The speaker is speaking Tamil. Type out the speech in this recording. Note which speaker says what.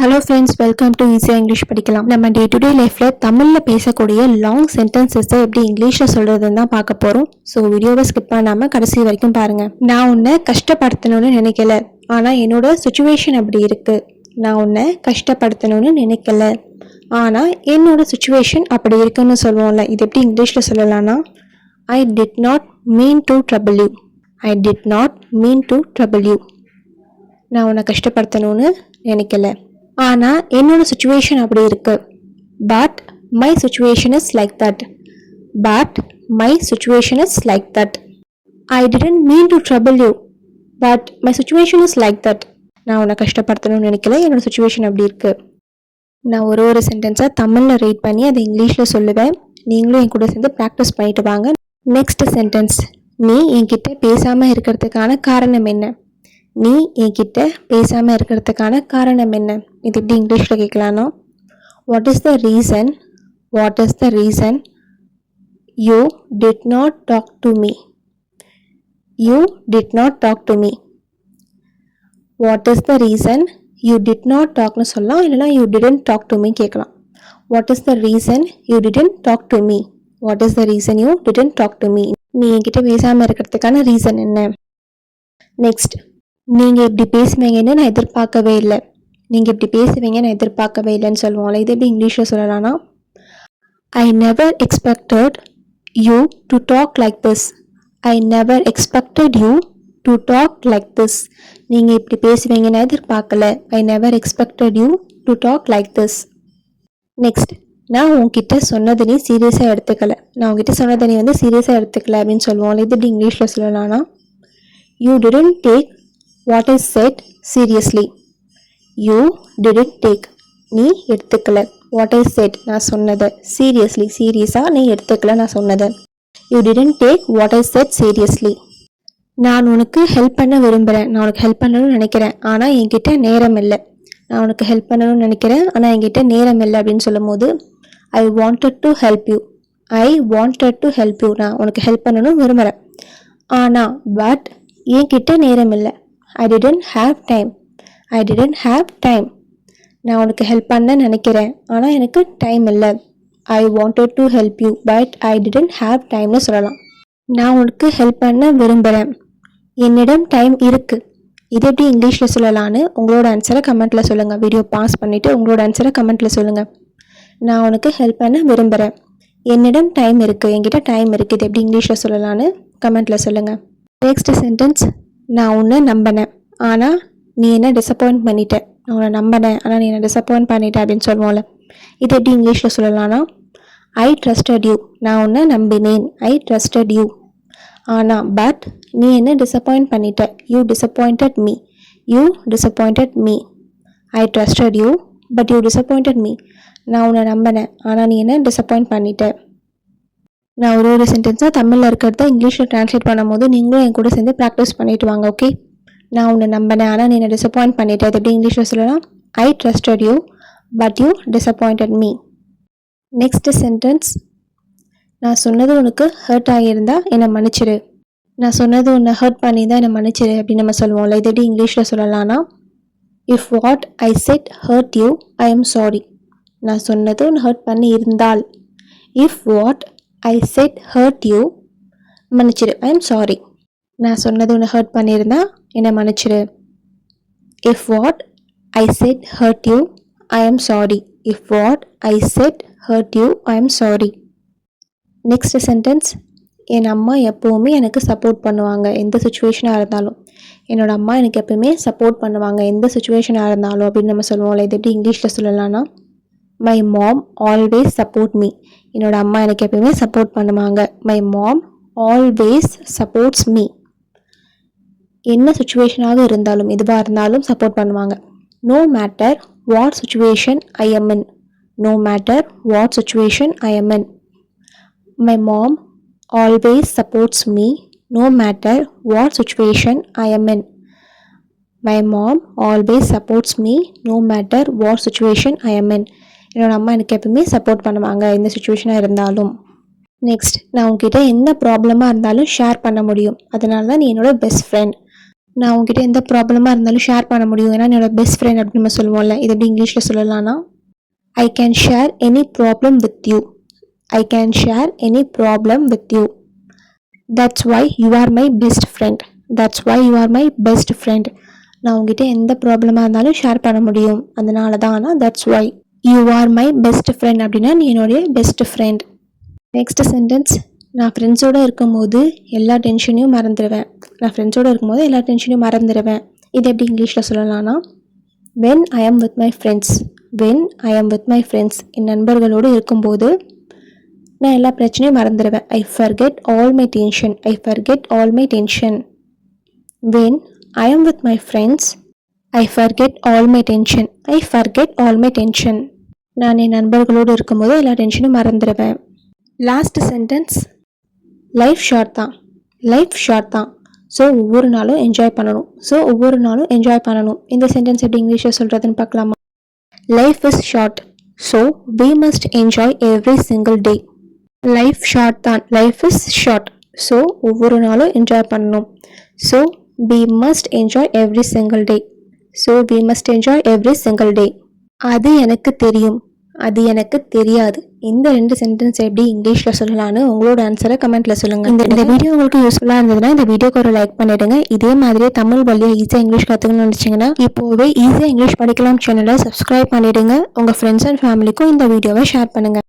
Speaker 1: ஹலோ ஃப்ரெண்ட்ஸ் வெல்கம் டு ஈஸியாக இங்கிலீஷ் படிக்கலாம் நம்ம டே டு டே லைஃப்பில் தமிழில் பேசக்கூடிய லாங் சென்டென்சஸை எப்படி இங்கிலீஷில் சொல்கிறதுன்னு தான் பார்க்க போகிறோம் ஸோ வீடியோவை ஸ்கிப் பண்ணாமல் கடைசி வரைக்கும் பாருங்கள் நான் உன்னை கஷ்டப்படுத்தணும்னு நினைக்கல. ஆனால் என்னோட சுச்சுவேஷன் அப்படி இருக்குது நான் உன்னை கஷ்டப்படுத்தணும்னு நினைக்கல. ஆனால் என்னோட சுச்சுவேஷன் அப்படி இருக்குன்னு சொல்லுவோம்ல இது எப்படி இங்கிலீஷில் சொல்லலாம்னா I did not mean to trouble you I did not mean to trouble you நான் உன்னை கஷ்டப்படுத்தணும்னு நினைக்கல. ஆனால் என்னோட சுச்சுவேஷன் அப்படி இருக்கு. But my situation is like that but my situation is like that I didn't mean to trouble you but my situation is like that நான் உன்னை கஷ்டப்படுத்தணும்னு நினைக்கல என்னோட சுச்சுவேஷன் அப்படி இருக்கு. நான் ஒரு ஒரு சென்டென்ஸாக தமிழில் ரீட் பண்ணி அதை இங்கிலீஷில் சொல்லுவேன். நீங்களும் என் கூட சேர்ந்து ப்ராக்டிஸ் பண்ணிட்டு வாங்க. நெக்ஸ்ட் சென்டென்ஸ் நீ என்கிட்ட பேசாமல் இருக்கிறதுக்கான காரணம் என்ன? நீ என்கிட்ட பேசாமல் இருக்கிறதுக்கான காரணம் என்ன? இது எப்படி இங்கிலீஷில் கேட்கலான்னா what is the reason what is the reason you did not talk to me you did not talk to me what is the reason you did not டாக்னு சொல்லலாம் இல்லைனா you didn't talk to me கேட்கலாம் what is the reason you didn't talk to me what is the reason you didn't talk to me நீ என்கிட்ட பேசாமல் இருக்கிறதுக்கான ரீசன் என்ன? நெக்ஸ்ட் நீங்கள் இப்படி பேசுவீங்கன்னு நான் எதிர்பார்க்கவே இல்லை. நீங்கள் இப்படி பேசுவீங்க நான் எதிர்பார்க்கவே இல்லைன்னு சொல்லுவோம்ல இது எப்படி இங்கிலீஷில் சொல்லலாம்னா I never expected you to talk like this I never expected you to talk like this நீங்கள் இப்படி பேசுவீங்க நான் எதிர்பார்க்கல. I never expected you to talk like this next நான் உங்ககிட்ட சொன்னதை நீ சீரியஸாக எடுத்துக்கல. நான் உங்ககிட்ட சொன்னதை நீ வந்து சீரியஸாக எடுத்துக்கல அப்படின்னு சொல்லுவோம்ல இது எப்படி இங்கிலீஷில் சொல்லலாம்னா you didn't take what is said seriously you did it take நீ எடுத்துக்கல. வாட் ஐ செட் நான் சொன்னதை. சீரியஸ்லி சீரியஸாக நீ எடுத்துக்கல நான் சொன்னதை. You didn't take what I said seriously நான் உனக்கு ஹெல்ப் பண்ண விரும்புகிறேன் நான் உனக்கு ஹெல்ப் பண்ணணும்னு நினைக்கிறேன். ஆனால் என்கிட்ட நேரம் இல்லை. நான் உனக்கு ஹெல்ப் பண்ணணும்னு நினைக்கிறேன். ஆனால் என்கிட்ட நேரம் இல்லை அப்படின்னு சொல்லும் போது I wanted to help you I wanted to help you நான் உனக்கு ஹெல்ப் பண்ணணும்னு விரும்புகிறேன் ஆனால் பட் என்கிட்ட நேரம் இல்லை. I didn't have time I didn't have time நான் உனக்கு ஹெல்ப் பண்ண நினைக்கிறேன். ஆனால் எனக்கு டைம் இல்லை. I wanted to help you but I didn't have டைம்னு சொல்லலாம். நான் உனக்கு ஹெல்ப் பண்ண விரும்புகிறேன் என்னிடம் டைம் இருக்குது இது எப்படி இங்கிலீஷில் சொல்லலான்னு உங்களோட ஆன்சரை கமெண்ட்டில் சொல்லுங்கள் வீடியோ பாஸ் பண்ணிவிட்டு உங்களோட ஆன்சரை கமெண்ட்டில் சொல்லுங்கள் நான் உனக்கு ஹெல்ப் பண்ண விரும்புகிறேன் என்னிடம் டைம் இருக்குது என்கிட்ட டைம் இருக்குது இது எப்படி இங்கிலீஷில் சொல்லலான்னு கமெண்ட்டில் சொல்லுங்கள் நெக்ஸ்ட் சென்டென்ஸ் நான் உன்னை நம்பினேன். ஆனால் நீ என்ன டிசப்பாயிண்ட் பண்ணிட்ட. நான் உன்னை நம்பினேன். ஆனால் நீ என்ன டிசப்பாயிண்ட் பண்ணிட்ட அப்படின்னு சொல்லுவோம்ல. இது எப்படி இங்கிலீஷில் சொல்லலாம்னா ஐ ட்ரஸ்டட் யூ நான் உன்னை நம்பினேன். ஐ ட்ரஸ்டட் யூ ஆனால் பட் நீ என்ன டிசப்பாயிண்ட் பண்ணிட்ட. You disappointed me you disappointed me I trusted you but you disappointed me நான் உன்னை நம்பினேன். ஆனால் நீ என்ன டிசப்பாயிண்ட் பண்ணிட்ட. நான் ஒரு ஒரு சென்டென்ஸாக தமிழில் இருக்கிறத இங்கிலீஷில் ட்ரான்ஸ்லேட் பண்ணும்போது நீங்களும் என் கூட சேர்ந்து ப்ராக்டிஸ் பண்ணிட்டு வாங்க ஓகே நான் உன்னை நம்பினேன். ஆனால் நீ என்ன டிசப்பாயிண்ட் பண்ணிட்டேன் அது எப்படி இங்கிலீஷில் சொல்லலாம் I trusted you but you disappointed me next sentence நான் சொன்னது உனக்கு ஹர்ட் ஆகியிருந்தா என்னை மன்னிச்சிடு நான் சொன்னது உன்னை ஹர்ட் பண்ணி தான் என்னை மன்னிச்சிடு அப்படின்னு நம்ம சொல்லுவோம்ல இது எப்படி இங்கிலீஷில் சொல்லலாம்னா if what I said hurt you I am sorry நான் சொன்னது உன்னை ஹர்ட் பண்ணி இருந்தால் if what I said hurt you மன்னிச்சிரு. ஐ எம் சாரி நான் சொன்னது உன்னை ஹர்ட் பண்ணியிருந்தா என்னை மன்னிச்சிரு. If what I said hurt you I am sorry if what I said hurt you I am sorry next sentence என் அம்மா எப்போவுமே எனக்கு சப்போர்ட் பண்ணுவாங்க எந்த சுச்சுவேஷனாக இருந்தாலும். என்னோட அம்மா எனக்கு எப்போயுமே சப்போர்ட் பண்ணுவாங்க எந்த சுச்சுவேஷனாக இருந்தாலும் அப்படின்னு நம்ம சொல்லுவோம்ல இது எப்படி இங்கிலீஷில் சொல்லலாம்னா? My mom always support me என்னோடய அம்மா எனக்கு எப்பயுமே சப்போர்ட் பண்ணுவாங்க. My mom always supports me என்ன சுச்சுவேஷனாக இருந்தாலும் எதுவாக இருந்தாலும் சப்போர்ட் பண்ணுவாங்க. No matter what situation I am in no matter what situation I am in my mom always supports me no matter what situation I am in my mom always supports me no matter what situation I am in என்னோடய அம்மா எனக்கு எப்பவுமே சப்போர்ட் பண்ணுவாங்க எந்த சுச்சுவேஷனாக இருந்தாலும். நெக்ஸ்ட் நான் உங்ககிட்ட எந்த ப்ராப்ளமாக இருந்தாலும் ஷேர் பண்ண முடியும். அதனால தான் நீ என்னோட பெஸ்ட் ஃப்ரெண்ட் நான் உங்ககிட்ட எந்த ப்ராப்ளமாக இருந்தாலும் ஷேர் பண்ண முடியும். ஏன்னா என்னோட பெஸ்ட் ஃப்ரெண்ட் அப்படின்னு நம்ம சொல்லுவோம்ல இது எப்படி இங்கிலீஷில் சொல்லலாம்னா I can share any problem with you I can share any problem with you that's why you are my best friend that's why you are my best friend நான் உங்ககிட்ட எந்த ப்ராப்ளமாக இருந்தாலும் ஷேர் பண்ண முடியும். அதனால தான் ஆனால் that's why you are my best friend அப்படின்னா நீ என்னுடைய பெஸ்ட் ஃப்ரெண்ட் நெக்ஸ்ட் சென்டென்ஸ் நான் ஃப்ரெண்ட்ஸோடு இருக்கும்போது எல்லா டென்ஷனையும் மறந்துடுவேன் நான் ஃப்ரெண்ட்ஸோடு இருக்கும்போது எல்லா டென்ஷனையும் மறந்துடுவேன் இது எப்படி இங்கிலீஷில் சொல்லலாம்னா when I am with my friends when I am with my friends என் நண்பர்களோடு இருக்கும்போது நான் எல்லா பிரச்சனையும் மறந்துடுவேன் I forget all my tension I forget all my tension when I am with my friends I forget all my tension I forget all my tension நான் என் நண்பர்களோடு இருக்கும்போது எல்லா டென்ஷனும் மறந்துடுவேன் லாஸ்ட் சென்டென்ஸ் லைஃப் ஷார்ட் தான். லைஃப் ஷார்ட் தான். ஸோ ஒவ்வொரு நாளும் என்ஜாய் பண்ணணும். ஸோ ஒவ்வொரு நாளும் என்ஜாய் பண்ணணும். இந்த சென்டென்ஸ் எப்படி இங்கிலீஷில் சொல்கிறதுன்னு பார்க்கலாமா? Life is short so we must enjoy every single day life short தான். லைஃப் இஸ் ஷார்ட் ஸோ ஒவ்வொரு நாளும் என்ஜாய் பண்ணணும். So we must enjoy every single day so we must enjoy every single day அது எனக்கு தெரியும். அது எனக்கு தெரியாது. இந்த ரெண்டு சென்டென்ஸ் எப்படி இங்கிலீஷில் சொல்லலாம்னு உங்களோட ஆன்சரை கமெண்ட்ல சொல்லுங்க. இந்த இந்த வீடியோ உங்களுக்கு யூஸ்ஃபுல்லாக இருந்ததுன்னா இந்த வீடியோக்கு ஒரு லைக் பண்ணிடுங்க. இதே மாதிரியே தமிழ் வழியாக ஈஸியாக இங்கிலீஷ் கற்றுக்கணும்னு நினச்சிங்கன்னா இப்போவே ஈஸியாக இங்கிலீஷ் படிக்கலாம் சேனலை சப்ஸ்கிரைப் பண்ணிடுங்க. உங்கள் ஃப்ரெண்ட்ஸ் அண்ட் ஃபேமிலிக்கும் இந்த வீடியோவை ஷேர் பண்ணுங்க.